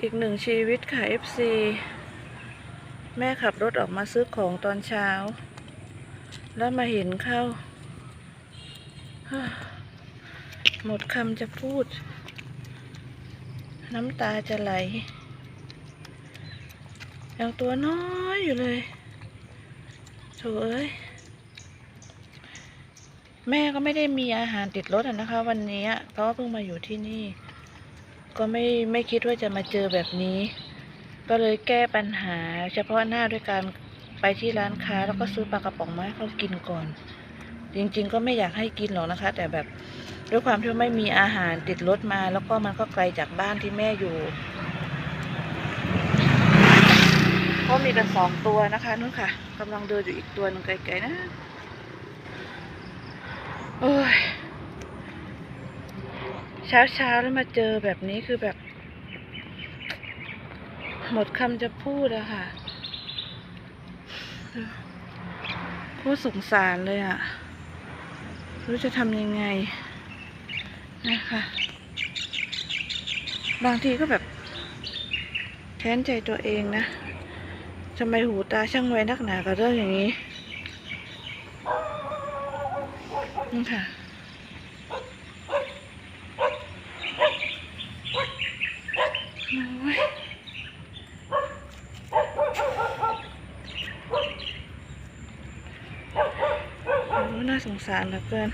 อีกหนึ่งชีวิตค่ะ FC แม่ขับรถออกมาซื้อของตอนเช้า แล้วมาเห็นเข้า หมดคำจะพูด น้ำตาจะไหลยังตัวน้อยอยู่เลยโถเอ้ย แม่ก็ไม่ได้มีอาหารติดรถนะคะ วันนี้เพราะว่าเพิ่งมาอยู่ที่นี่ ก็ไม่ไม่คิดว่าจะมาเจอแบบนี้ ก็เลยแก้ปัญหา เฉพาะหน้าด้วยการไปที่ร้านค้าแล้วก็ซื้อปลากระป๋องมาให้เขากินก่อน จริงๆ ก็ไม่อยากให้กินหรอกนะคะ แต่แบบด้วยความที่ไม่มีอาหารติดรถมา แล้วก็มันก็ไกลจากบ้านที่แม่อยู่ก็มีกันสองตัวนะคะนู่นค่ะกำลังเดินอยู่อีกตัวหนึงไกลๆนะโอ้ย เช้าเช้าๆแล้วมาเจอแบบนี้คือแบบ หมดคำจะพูดอะค่ะโคตรสงสารเลยอะรู้จะทำยังไง นะคะ บางทีก็แบบแค้นใจตัวเองนะทำไมหูตาช่างไวนักหนากับเรื่องอย่างนี้นี่ค่ะ โอ้ยโอ้ น่าสงสารเหลือเกิน